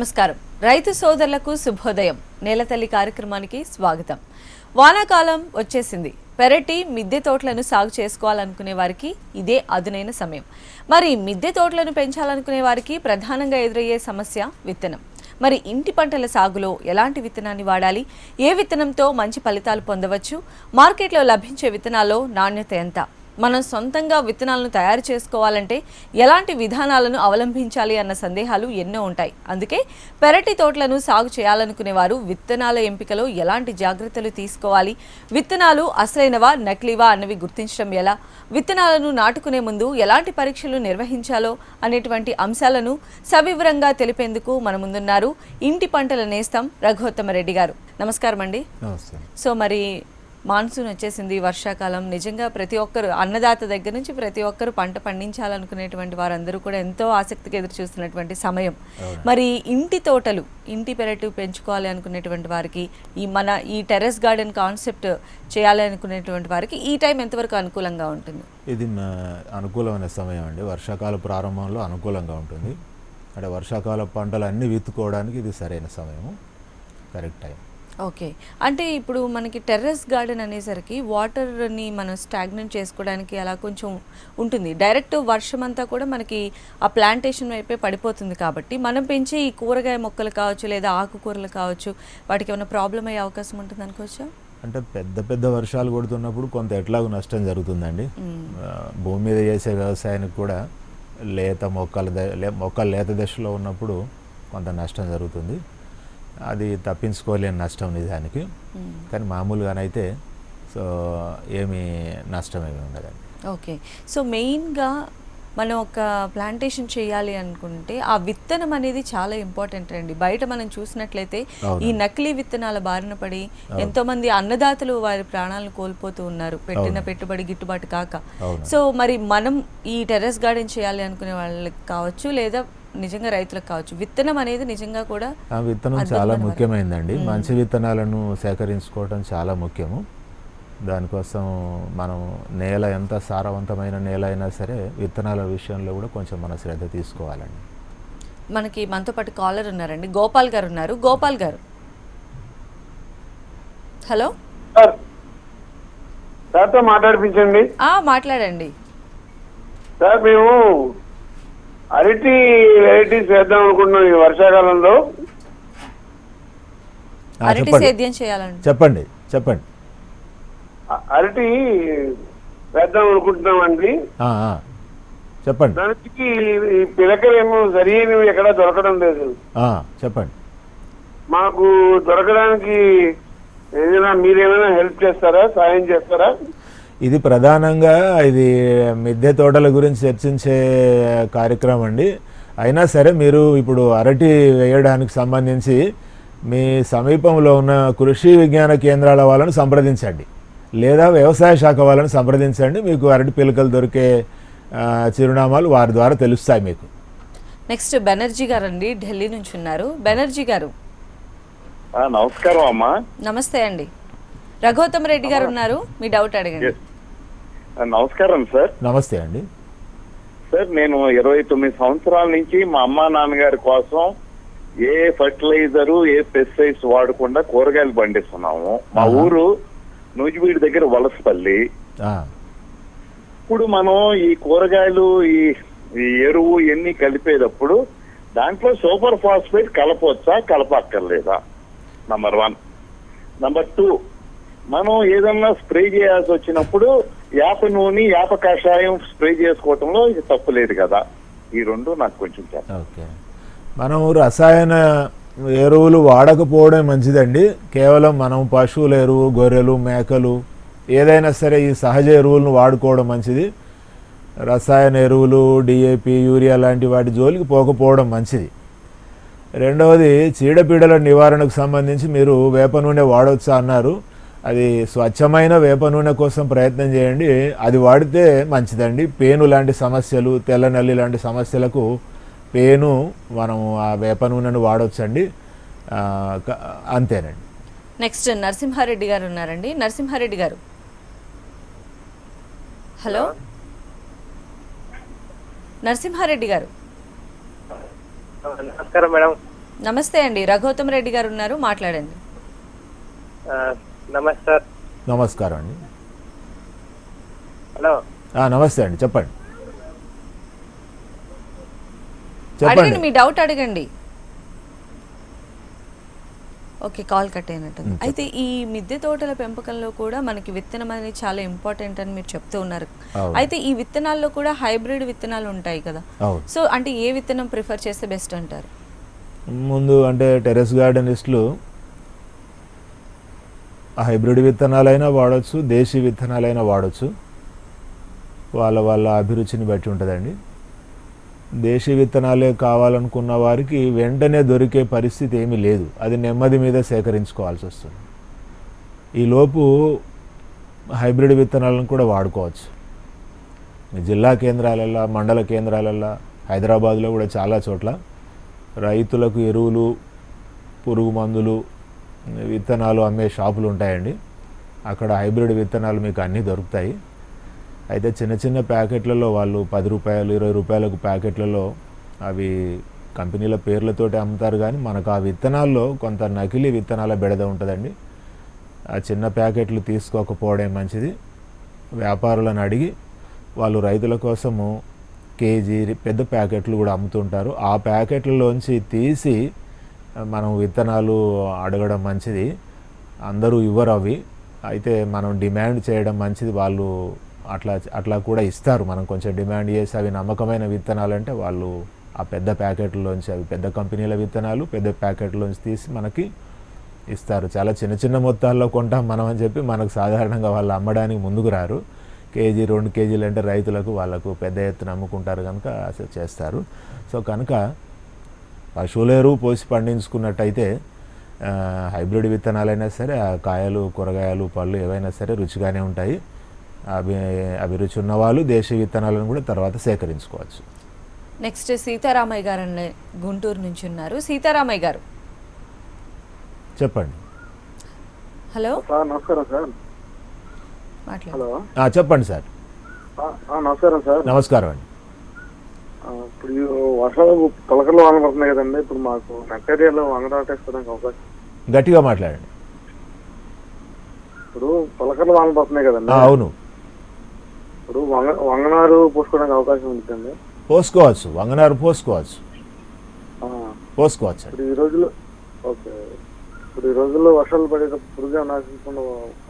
నమస్కారం. రైతు సోదరులకు శుభోదయం. నేలతల్లి కార్యక్రమానికి స్వాగతం. వానాకాలం వచ్చేసింది. పెరటి మిద్దె తోటలను సాగు చేసుకోవాలనుకునే వారికి ఇదే అదునైన సమయం. మరి మిద్దె తోటలను పెంచాలనుకునే వారికి ప్రధానంగా ఎదురయ్యే సమస్య విత్తనం. మరి ఇంటి పంటల సాగులో ఎలాంటి విత్తనాన్ని వాడాలి? ఏ విత్తనంతో మంచి ఫలితాలు పొందవచ్చు? మార్కెట్లో లభించే విత్తనాల్లో నాణ్యత ఎంత? మనం సొంతంగా విత్తనాలను తయారు చేసుకోవాలంటే ఎలాంటి విధానాలను అవలంబించాలి అన్న సందేహాలు ఎన్నో ఉంటాయి. అందుకే పెరటి తోటలను సాగు చేయాలనుకునే వారు విత్తనాల ఎంపికలో ఎలాంటి జాగ్రత్తలు తీసుకోవాలి? విత్తనాలు అసలైనవా నకిలీవా అన్నవి గుర్తించడం ఎలా? విత్తనాలను నాటుకునే ముందు ఎలాంటి పరీక్షలు నిర్వహించాలో అనేటువంటి అంశాలను సవివరంగా తెలిపేందుకు మన ముందున్నారు. ఇంటి పంటల నేస్తం రఘుత్తమ రెడ్డి గారు. నమస్కారం అండి సో మరి మాన్సూన్ వచ్చేసింది వర్షాకాలం. నిజంగా ప్రతి ఒక్కరు అన్నదాత దగ్గర నుంచి ప్రతి ఒక్కరు పంట పండించాలనుకునేటువంటి వారందరూ కూడా ఎంతో ఆసక్తిగా ఎదురు చూస్తున్నటువంటి సమయం. మరి ఇంటి తోటలు ఇంటి పెరటు పెంచుకోవాలి అనుకునేటువంటి వారికి ఈ మన ఈ టెర్రస్ గార్డెన్ కాన్సెప్ట్ చేయాలి అనుకునేటువంటి వారికి ఈ టైం ఎంతవరకు అనుకూలంగా ఉంటుంది? ఇది అనుకూలమైన సమయం అండి. వర్షాకాల ప్రారంభంలో అనుకూలంగా ఉంటుంది. అంటే వర్షాకాల పంటలు అన్నీ విత్తుకోవడానికి ఇది సరైన సమయము. Correct time. ఓకే. అంటే ఇప్పుడు మనకి టెర్రస్ గార్డెన్ అనేసరికి వాటర్ని మనం స్టాగ్నెంట్ చేసుకోవడానికి అలా కొంచెం ఉంటుంది. డైరెక్ట్ వర్షం అంతా కూడా మనకి ఆ ప్లాంటేషన్ వైపే పడిపోతుంది కాబట్టి మనం పెంచే ఈ కూరగాయ మొక్కలు కావచ్చు లేదా ఆకుకూరలు కావచ్చు వాటికి ఏమైనా ప్రాబ్లం అయ్యే అవకాశం ఉంటుంది అనుకోవచ్చా? అంటే పెద్ద పెద్ద వర్షాలు కొడుతున్నప్పుడు కొంత ఎట్లాగో నష్టం జరుగుతుందండి. భూమి మీద చేసే వ్యవసాయానికి కూడా లేత మొక్కల మొక్కలు లేత దశలో ఉన్నప్పుడు కొంత నష్టం జరుగుతుంది. అది తప్పించుకోలేని నష్టం నిజానికి. కానీ మామూలుగానైతే సో ఏమీ నష్టం ఏమీ ఉండదండి. ఓకే. సో మెయిన్గా మనం ఒక ప్లాంటేషన్ చేయాలి అనుకుంటే ఆ విత్తనం అనేది చాలా ఇంపార్టెంట్ అండి. బయట మనం చూసినట్లయితే. ఈ నకిలీ విత్తనాల బారిన పడి ఎంతో మంది అన్నదాతలు వారి ప్రాణాలను కోల్పోతూ ఉన్నారు. పెట్టిన. పెట్టుబడి గిట్టుబాటు కాక. సో మరి మనం ఈ టెర్రస్ గార్డెన్ చేయాలి అనుకునే వాళ్ళకి కావచ్చు లేదా నిజంగా రైతులకు కావచ్చు. విత్తనం అనేది నిజంగా కూడా ఆ విత్తనం చాలా. ముఖ్యమైనదండి మంచి విత్తనాలను సేకరించుకోవడం చాలా ముఖ్యము. దానికోసం మనం నేల ఎంత సారవంతమైన నేల అయినా సరే విత్తనాల విషయంలో కూడా కొంచెం మన శ్రద్ధ తీసుకోవాలండి. మనకి మనతో పాటు కాలర్ ఉన్నారండి. గోపాల్ గారు ఉన్నారు. గోపాల్ గారు. హలో? సార్ సార్తో మాట్లాడిపించండి. మాట్లాడండి. సార్ మేము అరటి వెరైటీస్ వేద్దాం అనుకుంటున్నాం ఈ వర్షాకాలంలో. అరటి చెప్పండి. సేద్యం చేయాలండి. చెప్పండి అరటి వేద్దాం అనుకుంటున్నామండి. చెప్పండి. దానికి ఈ పిలకలేమో సరైనవి ఎక్కడ దొరకడం లేదు. ఆ, చెప్పండి. మాకు దొరకడానికి ఏదైనా మీరేమైనా హెల్ప్ చేస్తారా? సాయం చేస్తారా? ఇది ప్రధానంగా ఇది మిద్దె తోటల గురించి చర్చించే కార్యక్రమం అండి. అయినా సరే మీరు ఇప్పుడు అరటి వేయడానికి సంబంధించి మీ సమీపంలో ఉన్న కృషి విజ్ఞాన కేంద్రాల వాళ్ళని సంప్రదించండి. లేదా వ్యవసాయ శాఖ వాళ్ళని సంప్రదించండి. మీకు అరటి పిలకలు దొరికే చిరునామాలు వారి ద్వారా తెలుస్తాయి మీకు. నెక్స్ట్ బెనర్జీ గారు అండి ఢిల్లీ నుంచి ఉన్నారు. బెనర్జీ గారు. ఆ, నమస్కారం అమ్మా. నమస్తే అండి. రఘోత్తమ రెడ్డి గారు ఉన్నారు. మీ డౌట్ అడగండి. నమస్కారం సార్. నమస్తే అండి. సార్ నేను ఇరవై తొమ్మిది సంవత్సరాల నుంచి మా అమ్మా నాన్నగారి కోసం ఏ ఫర్టిలైజరు ఏ పెస్టిసైడ్స్ వాడకుండా కూరగాయలు పండిస్తున్నాము. మా. ఊరు నూజివీడి దగ్గర వలసపల్లి. ఇప్పుడు మనం ఈ కూరగాయలు ఈ ఈ ఎరువు ఇవన్నీ కలిపేటప్పుడు దాంట్లో సూపర్ ఫాస్ఫేట్ కలపవచ్చా కలపక్కర్లేదా? నంబర్ వన్ నంబర్ టూ మనం ఏదన్నా స్ప్రే చేయాల్సి వచ్చినప్పుడు యాప నూనె యాప కషాయం స్ప్రే చేసుకోవటంలో ఇది తప్పు లేదు కదా. ఈ రెండు నాకు కొంచెం ఓకే. మనం రసాయన ఎరువులు వాడకపోవడం మంచిదండి. కేవలం మనం పశువుల ఎరువు గొర్రెలు మేకలు ఏదైనా సరే ఈ సహజ ఎరువులను వాడుకోవడం మంచిది. రసాయన ఎరువులు డిఏపి యూరియా లాంటి వాటి జోలికి పోకపోవడం మంచిది. రెండవది చీడపీడల నివారణకు సంబంధించి మీరు వేప నూనె వాడవచ్చా అన్నారు. అది స్వచ్ఛమైన వేప నూనె కోసం ప్రయత్నం చేయండి. అది వాడితే మంచిదండి. పేను లాంటి సమస్యలు తెల్ల నల్లి లాంటి సమస్యలకు పేను మనం ఆ వేప నూనెను వాడవచ్చండి అంతేనండి. నెక్స్ట్ నరసింహారెడ్డి గారు ఉన్నారండి. నరసింహారెడ్డి గారు. హలో? నరసింహారెడ్డి గారు. నమస్కారం మేడం. నమస్తే అండి. రఘోత్తమ్ రెడ్డి గారు ఉన్నారు. మాట్లాడండి. నమస్కారం. అండి. హలో. ఆ, నమస్తే అండి చెప్పండి. అడగండి చెప్పండి మీ డౌట్ అడగండి. ఓకే కాల్ కట్ అయినట్టు అయితే ఈ మిద్దె తోటల పెంపకంలో కూడా మనకి విత్తనం అనేది చాలా ఇంపార్టెంట్ అని మీరు చెప్తూ ఉన్నారు. అయితే ఈ విత్తనాల్లో కూడా హైబ్రిడ్ విత్తనాలు ఉంటాయి కదా. సో అంటే ఏ విత్తనం ప్రిఫర్ చేస్తే బెస్ట్ అంటారు? ముందు అంటే టెరెస్ గార్డెనిస్టులు హైబ్రిడ్ విత్తనాలైనా వాడచ్చు దేశీ విత్తనాలైనా వాడచ్చు. వాళ్ళ వాళ్ళ అభిరుచిని బట్టి ఉంటుందండి. దేశీ విత్తనాలే కావాలనుకున్న వారికి వెంటనే దొరికే పరిస్థితి ఏమీ లేదు. అది నెమ్మది మీద సేకరించుకోవాల్సి వస్తుంది. ఈలోపు హైబ్రిడ్ విత్తనాలను కూడా వాడుకోవచ్చు. మీ జిల్లా కేంద్రాలల్లో మండల కేంద్రాలల్లో హైదరాబాద్లో కూడా చాలా చోట్ల రైతులకు ఎరువులు పురుగు మందులు విత్తనాలు అమ్మే షాపులు ఉంటాయండి. అక్కడ హైబ్రిడ్ విత్తనాలు మీకు అన్నీ దొరుకుతాయి. అయితే చిన్న చిన్న ప్యాకెట్లలో వాళ్ళు పది రూపాయలు ఇరవై రూపాయలకు ప్యాకెట్లలో అవి కంపెనీల పేర్లతోటి అమ్ముతారు కానీ మనకు ఆ విత్తనాల్లో కొంత నకిలీ విత్తనాల బెడద ఉంటుందండి. ఆ చిన్న ప్యాకెట్లు తీసుకోకపోవడం మంచిది. వ్యాపారులను అడిగి వాళ్ళు రైతుల కోసము కేజీ పెద్ద ప్యాకెట్లు కూడా అమ్ముతుంటారు. ఆ ప్యాకెట్లలోంచి తీసి మనం విత్తనాలు అడగడం మంచిది. అందరూ ఇవ్వరు అవి. అయితే మనం డిమాండ్ చేయడం మంచిది. వాళ్ళు అట్లా అట్లా కూడా ఇస్తారు. మనం కొంచెం డిమాండ్ చేసి అవి నమ్మకమైన విత్తనాలు అంటే వాళ్ళు ఆ పెద్ద ప్యాకెట్లోంచి అవి పెద్ద కంపెనీల విత్తనాలు పెద్ద ప్యాకెట్లోంచి తీసి మనకి ఇస్తారు. చాలా చిన్న చిన్న మొత్తాల్లో కొంటాం మనం అని చెప్పి మనకు సాధారణంగా వాళ్ళు అమ్మడానికి ముందుకు రారు. కేజీ రెండు కేజీలు అంటే రైతులకు వాళ్ళకు పెద్ద ఎత్తున అమ్ముకుంటారు కనుక అసలు చేస్తారు. సో కనుక పశువుల ఎరువు పోసి పండించుకున్నట్టయితే ఆ, హైబ్రిడ్ విత్తనాలైనా సరే ఆ కాయలు కూరగాయలు పళ్ళు ఏవైనా సరే రుచిగానే ఉంటాయి. అవి అభిరుచి ఉన్న వాళ్ళు దేశీయ విత్తనాలను కూడా తర్వాత సేకరించుకోవచ్చు. నెక్స్ట్ సీతారామయ్య గారు గుంటూరు నుంచి ఉన్నారు. సీతారామయ్య గారు. చెప్పండి. హలో? సార్ నమస్కారం సార్. మాట్లాడు. హలో. ఆ, చెప్పండి సార్. నమస్కారం సార్. నమస్కారం అండి. ఇప్పుడు వర్షాలు తొలకలు వాన పడుతున్నాయి కదండి. ఇప్పుడు మాకు నెక్టేరియాలో వంగడాటేసుకోవడానికి అవకాశం గట్టిగా మాట్లాడండి. ఇప్పుడు తొలకలు వాన పడుతున్నాయి కదండి అవును. ఇప్పుడు వంగ వంగనారు పోసుకోవడానికి అవకాశం ఉంటుందండి. పోసుకోవచ్చు. వంగనారు పోసుకోవచ్చు. పోసుకోవచ్చు. ఈ రోజుల్లో ఓకే. ఇప్పుడు ఈ రోజుల్లో వర్షాలు పడేటప్పుడు పురుగు నాశించకుండా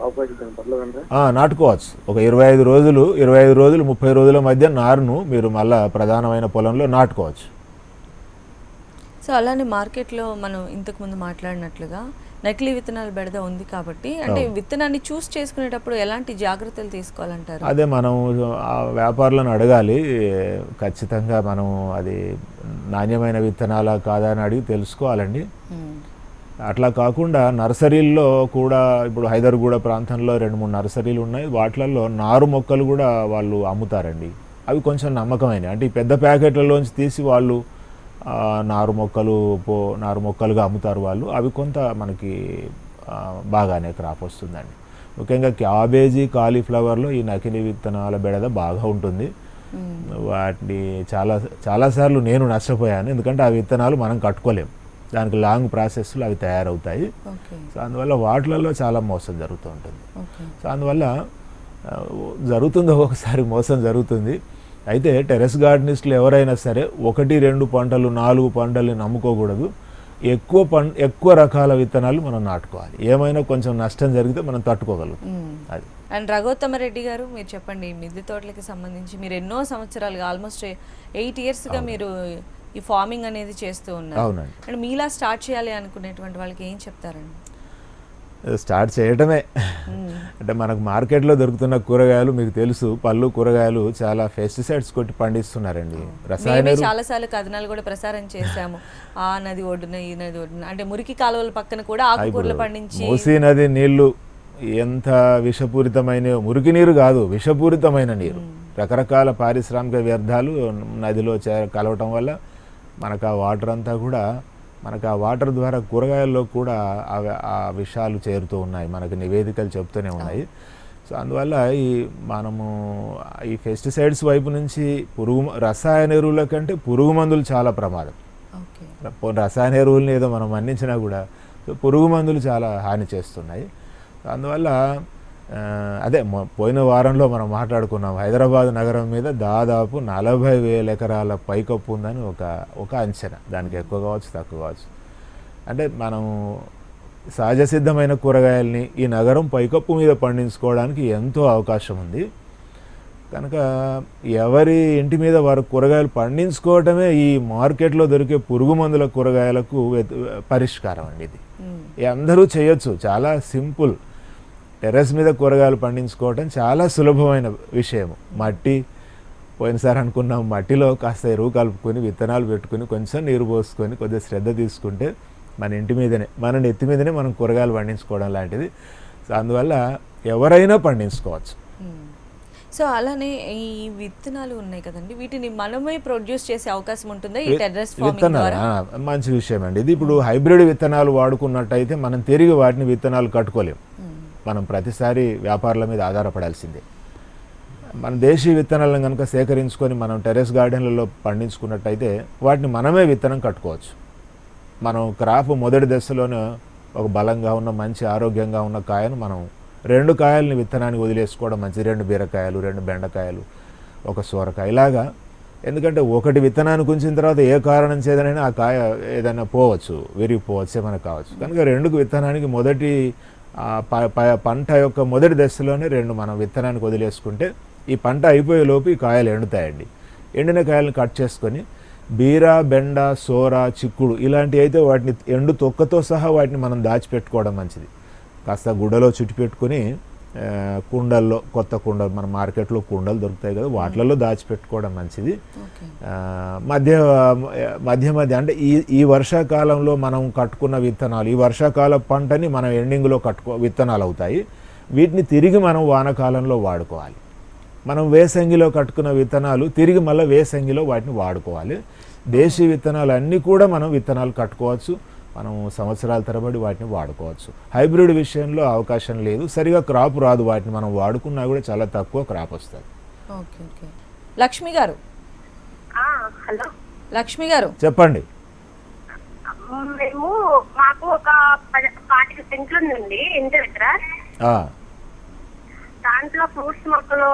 అవకాశం పర్లేదండి నాటుకోవచ్చు. ఒక ఇరవై ఐదు రోజులు ఇరవై ఐదు రోజులు ముప్పై రోజుల మధ్య నారును మీరు మళ్ళా ప్రధానమైన పొలంలో నాటుకోవచ్చు. సో అలానే మార్కెట్లో మనం ఇంతకు ముందు మాట్లాడినట్లుగా నకిలీ విత్తనాలు బెడద ఉంది కాబట్టి అంటే. విత్తనాన్ని చూస్ చేసుకునేటప్పుడు ఎలాంటి జాగ్రత్తలు తీసుకోవాలంటారు? అదే మనం ఆ వ్యాపారులను అడగాలి. ఖచ్చితంగా మనం అది నాణ్యమైన విత్తనాలా కాదా అని అడిగి తెలుసుకోవాలండి. అట్లా కాకుండా నర్సరీల్లో కూడా ఇప్పుడు హైదర్గూడ ప్రాంతంలో రెండు మూడు నర్సరీలు ఉన్నాయి. వాటిలలో నారు మొక్కలు కూడా వాళ్ళు అమ్ముతారండి. అవి కొంచెం నమ్మకమైన అంటే ఈ పెద్ద ప్యాకెట్లలోంచి తీసి వాళ్ళు నారు మొక్కలు పో నారు మొక్కలుగా అమ్ముతారు వాళ్ళు. అవి కొంత మనకి బాగానే క్రాప్ వస్తుందండి. ముఖ్యంగా క్యాబేజీ కాలీఫ్లవర్లో ఈ నకిలీ విత్తనాల బెడద బాగా ఉంటుంది. వాటిని చాలా చాలాసార్లు నేను నష్టపోయాను. ఎందుకంటే ఆ విత్తనాలు మనం కట్టుకోలేం. దానికి లాంగ్ ప్రాసెస్లో అవి తయారవుతాయి. సో అందువల్ల వాటిలలో చాలా మోసం జరుగుతూ ఉంటుంది. సో అందువల్ల జరుగుతుంది ఒక్కొక్కసారి మోసం జరుగుతుంది. అయితే టెరెస్ గార్డెనిస్టులు ఎవరైనా సరే ఒకటి రెండు పంటలు నాలుగు పంటలు నమ్ముకోకూడదు. ఎక్కువ పం ఎక్కువ రకాల విత్తనాలు మనం నాటుకోవాలి. ఏమైనా కొంచెం నష్టం జరిగితే మనం తట్టుకోగలుగుతాం. అది. అండ్ రఘోత్తమ రెడ్డి గారు మీరు చెప్పండి మిద్దె తోటలకి సంబంధించి మీరు ఎన్నో సంవత్సరాలుగా ఆల్మోస్ట్ ఎయిట్ ఇయర్స్గా మీరు ఈ ఫార్మింగ్ అనేది చేస్తూ ఉన్నారు. అవునండి. అండ్ మీలా స్టార్ట్ చేయాలి అనుకునేటువంటి వాళ్ళకి ఏం చెప్తారండి? స్టార్ట్ చేయటమే. అంటే మనకు మార్కెట్లో దొరుకుతున్న కూరగాయలు మీకు తెలుసు పళ్ళు కూరగాయలు చాలా పెస్టిసైడ్స్ కొట్టి పండిస్తున్నారండి. రసాయన మేమే ఎరువు- చాలా సార్లు కథనాలు కూడా ప్రసారం చేశాము. ఆ నది ఒడ్డున ఈ నది ఒడ్డున. అంటే మురికి కాలువల పక్కన కూడా ఆకుకూరలు పండించి మూసీ నది నీళ్ళు ఎంత విషపూరితమైన మురికి నీరు కాదు విషపూరితమైన నీరు. రకరకాల పారిశ్రామిక వ్యర్థాలు నదిలో చే కలవటం వల్ల మనకు ఆ వాటర్ అంతా కూడా మనకు ఆ వాటర్ ద్వారా కూరగాయల్లో కూడా ఆ వ- ఆ విషాలు చేరుతూ ఉన్నాయి. మనకు నివేదికలు చెప్తూనే ఉన్నాయి. సో అందువల్ల ఈ మనము ఈ పెస్టిసైడ్స్ వైపు నుంచి పురుగు రసాయన ఎరువుల కంటే పురుగు మందులు చాలా ప్రమాదం. రసాయన ఎరువుల్ని ఏదో మనం మన్నించినా కూడా సో పురుగు మందులు చాలా హాని చేస్తున్నాయి. అందువల్ల అదే పోయిన వారంలో మనం మాట్లాడుకున్నాం. హైదరాబాద్ నగరం మీద దాదాపు నలభై వేల ఎకరాల పైకప్పు ఉందని ఒక ఒక అంచనా. దానికి ఎక్కువ కావచ్చు తక్కువ కావచ్చు. అంటే మనం సహజ సిద్ధమైన కూరగాయల్ని ఈ నగరం పైకప్పు మీద పండించుకోవడానికి ఎంతో అవకాశం ఉంది. కనుక ఎవరి ఇంటి మీద వారు కూరగాయలు పండించుకోవటమే ఈ మార్కెట్లో దొరికే పురుగు మందుల కూరగాయలకు పరిష్కారం అండి. ఇది. అందరూ చేయొచ్చు. చాలా సింపుల్. టెర్రస్ మీద కూరగాయలు పండించుకోవటం చాలా సులభమైన విషయం మట్టి పోయినసారి అనుకున్నాం మట్టిలో కాస్త ఎరువు కలుపుకొని విత్తనాలు పెట్టుకొని కొంచెం నీరు పోసుకొని కొద్దిగా శ్రద్ధ తీసుకుంటే మన ఇంటి మీదనే మన నెత్తి మీదనే మనం కూరగాయలు పండించుకోవడం లాంటిది. సో అందువల్ల ఎవరైనా పండించుకోవచ్చు. సో అలానే ఈ విత్తనాలు ఉన్నాయి కదండి. వీటిని మనమే ప్రొడ్యూస్ చేసే అవకాశం ఉంటుందా ఈ టెర్రస్ విత్తనాలు మంచి విషయం అండి ఇది ఇప్పుడు హైబ్రిడ్ విత్తనాలు వాడుకున్నట్టయితే మనం తిరిగి వాటిని విత్తనాలు కట్టుకోలేం. మ్మ్. మనం ప్రతిసారి వ్యాపారాల మీద ఆధారపడాల్సిందే. మన దేశీయ విత్తనాలను కనుక సేకరించుకొని మనం టెరెస్ గార్డెన్లలో పండించుకున్నట్టయితే వాటిని మనమే విత్తనం కట్టుకోవచ్చు. మనం క్రాప్ మొదటి దశలోనే ఒక బలంగా ఉన్న మంచి ఆరోగ్యంగా ఉన్న కాయను మనం రెండు కాయల్ని విత్తనానికి వదిలేసుకోవడం మంచి రెండు బీరకాయలు రెండు బెండకాయలు ఒక సొరకాయ ఇలాగా. ఎందుకంటే ఒకటి విత్తనానికి ఉంచిన తర్వాత ఏ కారణం చేదనైనా ఆ కాయ ఏదైనా పోవచ్చు విరిగిపోవచ్చు ఏమైనా కావచ్చు. కనుక రెండుకు విత్తనానికి మొదటి పంట యొక్క మొదటి దశలోనే రెండు మనం విత్తనానికి వదిలేసుకుంటే ఈ పంట అయిపోయే లోపు ఈ కాయలు ఎండుతాయండి. ఎండిన కాయలను కట్ చేసుకొని బీర బెండ సోర చిక్కుడు ఇలాంటివి అయితే వాటిని ఎండు తొక్కతో సహా వాటిని మనం దాచిపెట్టుకోవడం మంచిది. కాస్త గుడ్డలో చుట్టి పెట్టుకొని కుండల్లో కొత్త కుండలు మన మార్కెట్లో కుండలు దొరుకుతాయి కదా వాటిలలో దాచిపెట్టుకోవడం మంచిది. మధ్య మధ్య మధ్య అంటే ఈ ఈ వర్షాకాలంలో మనం కట్టుకున్న విత్తనాలు ఈ వర్షాకాల పంటని మనం ఎండింగ్లో కట్టుకో విత్తనాలు అవుతాయి. వీటిని తిరిగి మనం వానాకాలంలో వాడుకోవాలి. మనం వేసంగిలో కట్టుకున్న విత్తనాలు తిరిగి మళ్ళీ వేసంగిలో వాటిని వాడుకోవాలి. దేశీ విత్తనాలు అన్నీ కూడా మనం విత్తనాలు కట్టుకోవచ్చు. మనం సంవత్సరాల తరబడి వాటిని వాడుకోవచ్చు. హైబ్రిడ్ విషయంలో అవకాశం లేదు. సరిగా క్రాప్ రాదు వాటిని మనం వాడుకున్నా కూడా చాలా తక్కువ క్రాప్ వస్తుంది. Okay okay. లక్ష్మి గారు. ఆ, హలో. లక్ష్మి గారు. చెప్పండి. మేము మాకు ఒక పాతిక సెంట్లు ఉందండి ఇంటి దగ్గర. ఆ, దాంట్లో ఫ్రూట్స్ మొక్కలు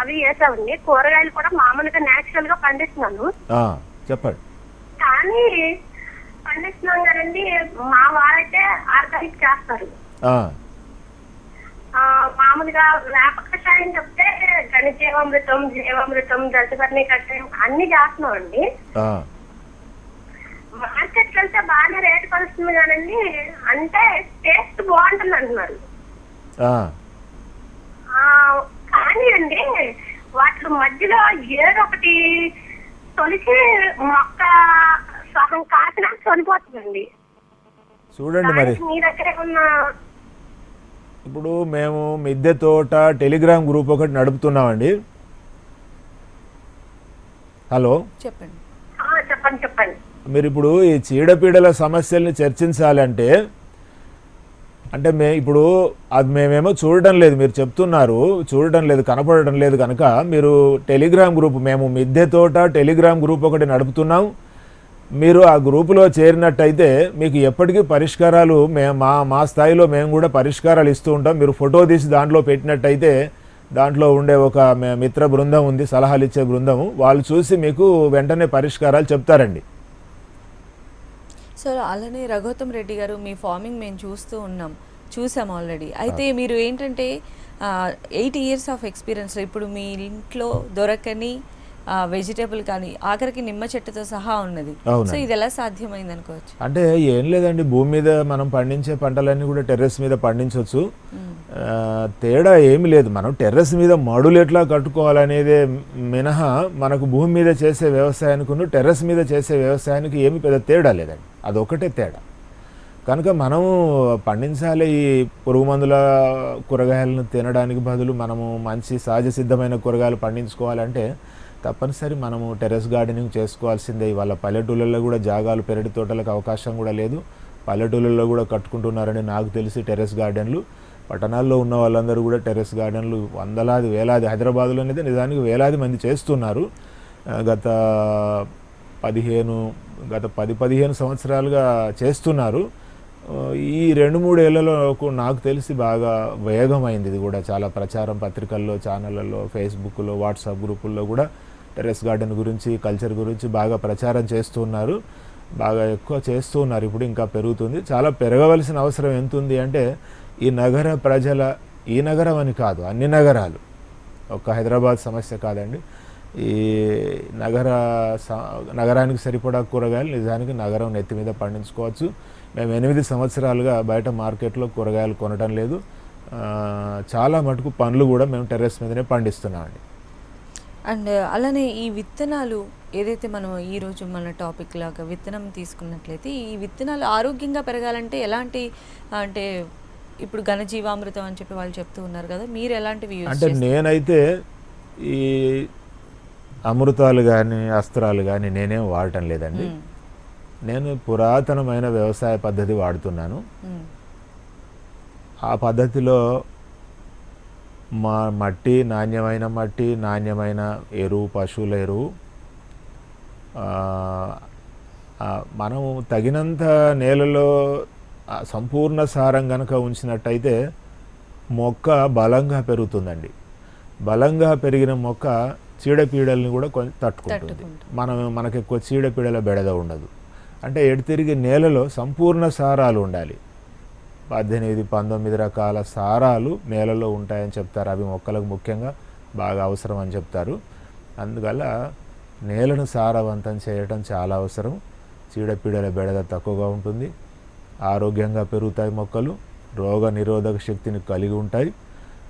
అవి వేసామండి. కూరగాయలు కూడా మామూలుగా నేచురల్గా పండిస్తున్నాను. ఆ, చెప్పండి. కానీ పండిస్తున్నాం కదండి మా వారైతే ఆర్గానిక్ చేస్తారు. మామూలుగా వేప కషాయం చెప్తే ఘనజీవామృతం జీవామృతం దశపర్ణి కషాయం అన్ని చేస్తున్నాం అండి మార్కెట్ వెళ్తే బాగానే రేటు కలుస్తుంది కానండి. అంటే టేస్ట్ బాగుంటుంది అంటున్నారు. కానీ అండి వాటి మధ్యలో ఏదో ఒకటి తొలిచి మొక్క సగం కాసిన చనిపోతుందండి. చూడండి మరి. మీ దగ్గర ఉన్న ఇప్పుడు మేము మిద్దె తోట టెలిగ్రామ్ గ్రూప్ ఒకటి నడుపుతున్నామండి. హలో. చెప్పండి. ఆ, చెప్పండి చెప్పండి. మీరు ఇప్పుడు ఈ చీడపీడల సమస్యల్ని చర్చించాలంటే అంటే మే ఇప్పుడు అది మేమేమో చూడడం లేదు మీరు చెప్తున్నారు చూడడం లేదు కనపడడం లేదు కనుక మీరు టెలిగ్రామ్ గ్రూప్ మేము మిద్దె తోట టెలిగ్రామ్ గ్రూప్ ఒకటి నడుపుతున్నాం. మీరు ఆ గ్రూపులో చేరినట్టయితే మీకు ఎప్పటికీ పరిష్కారాలు మే మా మా స్థాయిలో మేము కూడా పరిష్కారాలు ఇస్తూ ఉంటాం. మీరు ఫోటో తీసి దాంట్లో పెట్టినట్టయితే దాంట్లో ఉండే ఒక మిత్ర బృందం ఉంది సలహాలు ఇచ్చే బృందం. వాళ్ళు చూసి మీకు వెంటనే పరిష్కారాలు చెప్తారండి. సో అలానే రఘోత్తం రెడ్డి గారు మీ ఫార్మింగ్ మేము చూస్తూ ఉన్నాం. చూసాం ఆల్రెడీ. అయితే మీరు ఏంటంటే ఎయిట్ ఇయర్స్ ఆఫ్ ఎక్స్పీరియన్స్. ఇప్పుడు మీ ఇంట్లో దొరకని వెజిటేబుల్ కానీ ఆఖరికి నిమ్మ చెట్టుతో సహా ఉన్నది. సో ఇది ఎలా సాధ్యమైంది అనుకోవచ్చు? అంటే ఏం లేదండి భూమి మీద మనం పండించే పంటలన్నీ కూడా టెర్రస్ మీద పండించవచ్చు తేడా ఏమి లేదు. మనం టెర్రస్ మీద మడులు ఎట్లా కట్టుకోవాలనేదే మినహా మనకు భూమి మీద చేసే వ్యవసాయానికి టెర్రస్ మీద చేసే వ్యవసాయానికి ఏమి పెద్ద తేడా లేదండి. అదొకటే తేడా. కనుక మనము పండించాలి ఈ పురుగు మందుల కూరగాయలను తినడానికి బదులు మనము మంచి సహజ సిద్ధమైన కూరగాయలు పండించుకోవాలంటే తప్పనిసరి మనము టెర్రస్ గార్డెనింగ్ చేసుకోవాల్సిందే. ఇవాళ పల్లెటూళ్ళల్లో కూడా జాగాలు పెరటి తోటలకు అవకాశం కూడా లేదు. పల్లెటూళ్ళల్లో కూడా కట్టుకుంటున్నారని నాకు తెలిసి టెర్రస్ గార్డెన్లు. పట్టణాల్లో ఉన్న వాళ్ళందరూ కూడా టెర్రస్ గార్డెన్లు వందలాది వేలాది హైదరాబాద్లో అనేది నిజానికి వేలాది మంది చేస్తున్నారు. గత పదిహేను గత పది పదిహేను సంవత్సరాలుగా చేస్తున్నారు. ఈ రెండు మూడేళ్ళలో కు- నాకు తెలిసి బాగా వేగమైంది ఇది కూడా. చాలా ప్రచారం పత్రికల్లో ఛానళ్ళల్లో ఫేస్బుక్లో వాట్సాప్ గ్రూపుల్లో కూడా టెర్రస్ గార్డెన్ గురించి కల్చర్ గురించి బాగా ప్రచారం చేస్తున్నారు. బాగా ఎక్కువ చేస్తూ ఉన్నారు ఇప్పుడు ఇంకా పెరుగుతుంది. చాలా పెరగవలసిన అవసరం ఎంత ఉంది అంటే ఈ నగర ప్రజల ఈ నగరం అని కాదు అన్ని నగరాలు. ఒక్క హైదరాబాద్ సమస్య కాదండి. ఈ నగర స- నగరానికి సరిపడా కూరగాయలు నిజానికి నగరం నెత్తి మీద పండించుకోవచ్చు. మేము ఎనిమిది సంవత్సరాలుగా బయట మార్కెట్లో కూరగాయలు కొనడం లేదు. చాలా మటుకు పండ్లు కూడా మేము టెర్రస్ మీదనే పండిస్తున్నామండి. అండ్ అలానే ఈ విత్తనాలు ఏదైతే మనం ఈ రోజు మన టాపిక్ లాగా విత్తనం తీసుకున్నట్లయితే ఈ విత్తనాలు ఆరోగ్యంగా పెరగాలంటే ఎలాంటి అంటే ఇప్పుడు ఘనజీవామృతం అని చెప్పి వాళ్ళు చెప్తూ ఉన్నారు కదా మీరు ఎలాంటివి అంటే నేనైతే ఈ అమృతాలు కానీ అస్త్రాలు కానీ నేనేం వాడటం లేదండి. నేను పురాతనమైన వ్యవసాయ పద్ధతి వాడుతున్నాను. ఆ పద్ధతిలో మా మట్టి నాణ్యమైన మట్టి నాణ్యమైన ఎరువు పశువుల ఎరువు. మనం తగినంత నేలలో సంపూర్ణ సారం కనుక ఉంచినట్టయితే మొక్క బలంగా పెరుగుతుందండి. బలంగా పెరిగిన మొక్క చీడపీడల్ని కూడా కొంచెం తట్టుకుంటుంది. తట్టుకుంటుంది. మనం మనకు ఎక్కువ చీడపీడల బెడద ఉండదు. అంటే ఎడతిరిగి నేలలో సంపూర్ణ సారాలు ఉండాలి. పద్దెనిమిది పంతొమ్మిది రకాల సారాలు నేలలో ఉంటాయని చెప్తారు. అవి మొక్కలకు ముఖ్యంగా బాగా అవసరం అని చెప్తారు. అందువల్ల నేలను సారవంతం చేయటం చాలా అవసరం. చీడపీడల బెడద తక్కువగా ఉంటుంది. ఆరోగ్యంగా పెరుగుతాయి మొక్కలు. రోగ నిరోధక శక్తిని కలిగి ఉంటాయి.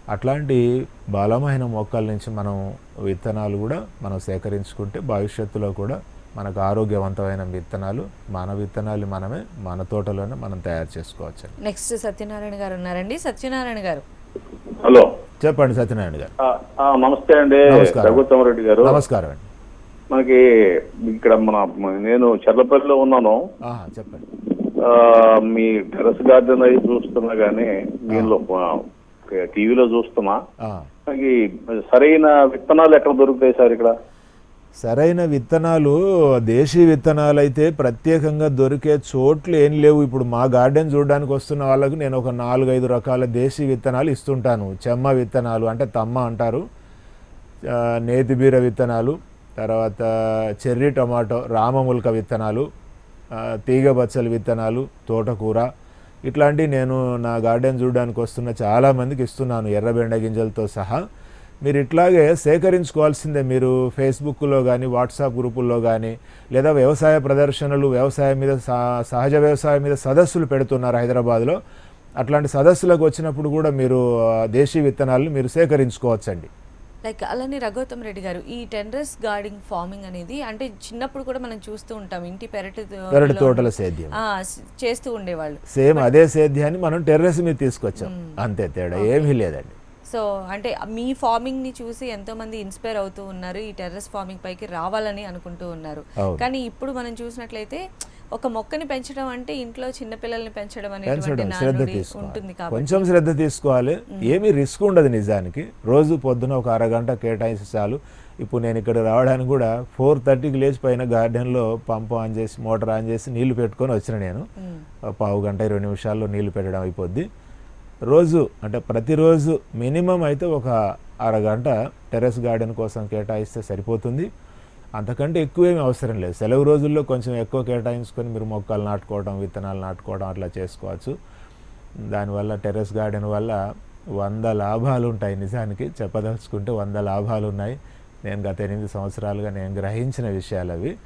అట్లాంటి బలమైన మొక్కల నుంచి మనం విత్తనాలు కూడా మనం సేకరించుకుంటే భవిష్యత్తులో కూడా మనకు ఆరోగ్యవంతమైన విత్తనాలు మన విత్తనాలు మనమే మన తోటలోనే మనం తయారు చేసుకోవచ్చు నెక్స్ట్ సత్యనారాయణ గారు ఉన్నారండి. సత్యనారాయణ గారు. హలో. చెప్పండి సత్యనారాయణ గారు. ఆ, ఆ, నమస్తే అండి. నమస్కారం. రఘుత్తమరెడ్డి గారు. నమస్కారం అండి. మనకి ఇక్కడ మన నేను చెర్లపల్లిలో ఉన్నాను. చెప్పండి. ఆ, మీ టెరస్ గార్డెన్ అయి చూస్తున్నా గానీ దీనిలో టీవీలో చూస్తున్నా. మనకి సరైన విత్తనాలు ఎక్కడ దొరుకుతాయి సార్ ఇక్కడ? సరైన విత్తనాలు దేశీ విత్తనాలు అయితే ప్రత్యేకంగా దొరికే చోట్లు ఏం లేవు. ఇప్పుడు మా గార్డెన్ చూడడానికి వస్తున్న వాళ్ళకు నేను ఒక నాలుగైదు రకాల దేశీ విత్తనాలు ఇస్తుంటాను. చెమ్మ విత్తనాలు అంటే తమ్మ అంటారు. నేతిబీర విత్తనాలు తర్వాత చెర్రీ టమాటో రామములక విత్తనాలు తీగబచ్చల తీగ విత్తనాలు తోటకూర. ఇట్లాంటివి నేను నా గార్డెన్ చూడడానికి వస్తున్న చాలామందికి ఇస్తున్నాను. ఎర్రబెండ గింజలతో సహా. మీరు ఇట్లాగే సేకరించుకోవాల్సిందే మీరు ఫేస్బుక్లో కానీ వాట్సాప్ గ్రూపుల్లో కానీ లేదా వ్యవసాయ ప్రదర్శనలు వ్యవసాయం మీద సహ- సహజ వ్యవసాయం మీద సదస్సులు పెడుతున్నారు హైదరాబాద్లో. అట్లాంటి సదస్సులకు వచ్చినప్పుడు కూడా మీరు దేశీ విత్తనాలను మీరు సేకరించుకోవచ్చండి. లైక్ అలానే రఘోత్తమ్ రెడ్డి గారు ఈ టెండరస్ గార్డింగ్ ఫార్మింగ్ అనేది అంటే చిన్నప్పుడు కూడా మనం చూస్తూ ఉంటాం. ఇంటి పెరటి పెరటి తోటల సేద్యం. చేస్తూ ఉండేవాళ్ళు. సేమ్ అదే సేద్యాన్ని మనం టెర్రస్ మీద తీసుకొచ్చాం. అంతే తేడా ఏమీ లేదండి. సో అంటే మీ ఫార్మింగ్ని చూసి ఎంతో మంది ఇన్స్పైర్ అవుతూ ఉన్నారు. ఈ టెర్రస్ ఫార్మింగ్ పైకి రావాలని అనుకుంటూ ఉన్నారు. కానీ ఇప్పుడు మనం చూసినట్లయితే ఒక మొక్కని పెంచడం అంటే ఇంట్లో చిన్న పిల్లల్ని పెంచడం తీసుకోవాలి. ఉంటుంది కొంచెం శ్రద్ధ తీసుకోవాలి. ఏమీ రిస్క్ ఉండదు నిజానికి. రోజు పొద్దున ఒక అరగంట కేటాయించి చాలు. ఇప్పుడు నేను ఇక్కడ రావడానికి కూడా ఫోర్ థర్టీకి లేచి పైన గార్డెన్లో పంపు ఆన్ చేసి మోటార్ ఆన్ చేసి నీళ్ళు పెట్టుకొని వచ్చిన నేను. పావు గంట ఇరవై నిమిషాల్లో నీళ్ళు పెట్టడం అయిపోద్ది. రోజు అంటే ప్రతిరోజు మినిమం అయితే ఒక అరగంట టెర్రస్ గార్డెన్ కోసం కేటాయిస్తే సరిపోతుంది. అంతకంటే ఎక్కువేమీ అవసరం లేదు. సెలవు రోజుల్లో కొంచెం ఎక్కువ కేటాయించుకొని మీరు మొక్కలు నాటుకోవడం విత్తనాలు నాటుకోవడం అట్లా చేసుకోవచ్చు. దానివల్ల టెర్రస్ గార్డెన్ వల్ల వంద లాభాలు ఉంటాయి నిజానికి. చెప్పదలుచుకుంటే వంద లాభాలు ఉన్నాయి. నేను గత ఎనిమిది సంవత్సరాలుగా నేను గ్రహించిన విషయాలు అవి.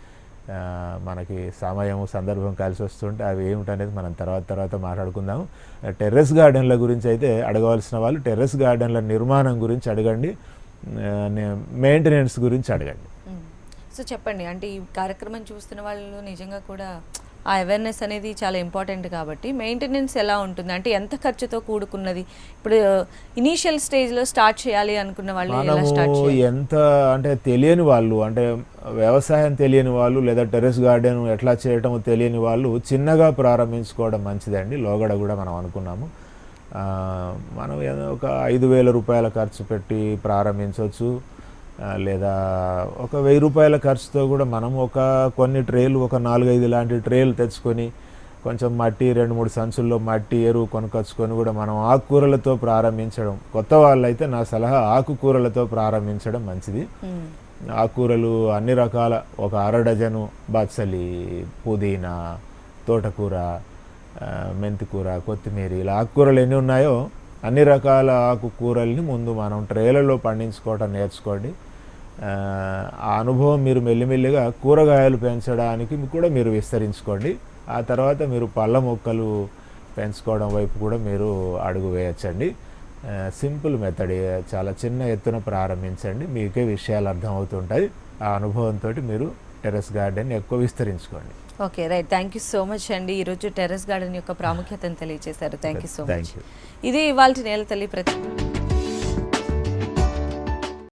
మనకి సమయం సందర్భం కలిసి వస్తుంటే అవి ఏమిటనేది మనం తర్వాత తర్వాత మాట్లాడుకుందాం టెర్రస్ గార్డెన్ల గురించి అయితే అడగవలసిన వాళ్ళు టెర్రస్ గార్డెన్ల నిర్మాణం గురించి అడగండి మెయింటెనెన్స్ గురించి అడగండి. సో చెప్పండి అంటే ఈ కార్యక్రమం చూస్తున్న వాళ్ళు నిజంగా కూడా ఆ అవేర్నెస్ అనేది చాలా ఇంపార్టెంట్ కాబట్టి మెయింటెనెన్స్ ఎలా ఉంటుంది? అంటే ఎంత ఖర్చుతో కూడుకున్నది? ఇప్పుడు ఇనీషియల్ స్టేజ్లో స్టార్ట్ చేయాలి అనుకున్న వాళ్ళు ఎలా స్టార్ట్ ఎంత అంటే తెలియని వాళ్ళు అంటే వ్యవసాయం తెలియని వాళ్ళు లేదా టెర్రస్ గార్డెన్ ఎట్లా చేయటం తెలియని వాళ్ళు చిన్నగా ప్రారంభించుకోవడం మంచిదండి. లోగడ కూడా మనం అనుకున్నాము. మనం ఏదో ఒక ఐదు వేల రూపాయల ఖర్చు పెట్టి ప్రారంభించవచ్చు. లేదా ఒక వెయ్యి రూపాయల ఖర్చుతో కూడా మనం ఒక కొన్ని ట్రేలు ఒక నాలుగైదు లాంటి ట్రేలు తెచ్చుకొని కొంచెం మట్టి రెండు మూడు సంచుల్లో మట్టి ఎరువు కొనుకొచ్చుకొని కూడా మనం ఆకుకూరలతో ప్రారంభించడం. కొత్త వాళ్ళైతే నా సలహా ఆకుకూరలతో ప్రారంభించడం మంచిది. ఆకుకూరలు అన్ని రకాల ఒక అర డజను బచ్చలి పుదీనా తోటకూర మెంతికూర కొత్తిమీర ఇలా ఆకుకూరలు ఎన్ని ఉన్నాయో అన్ని రకాల ఆకుకూరల్ని ముందు మనం ట్రేలలో పండించుకోవటం నేర్చుకోండి. ఆ, అనుభవం మీరు మెల్లిమెల్లిగా కూరగాయలు పెంచడానికి కూడా మీరు విస్తరించుకోండి. ఆ తర్వాత మీరు పళ్ళ మొక్కలు పెంచుకోవడం వైపు కూడా మీరు అడుగు వేయచ్చండి. సింపుల్ మెథడ్ చాలా చిన్న ఎత్తున ప్రారంభించండి. మీకే విషయాలు అర్థమవుతుంటాయి. ఆ అనుభవంతో మీరు టెర్రస్ గార్డెన్ ఎక్కువ విస్తరించుకోండి. Okay right. Thank you so much అండి. ఈరోజు టెర్రస్ గార్డెన్ యొక్క ప్రాముఖ్యతను తెలియజేశారు. Thank you so much. ఇది ఇవాళ నేల తల్లి ప్రతి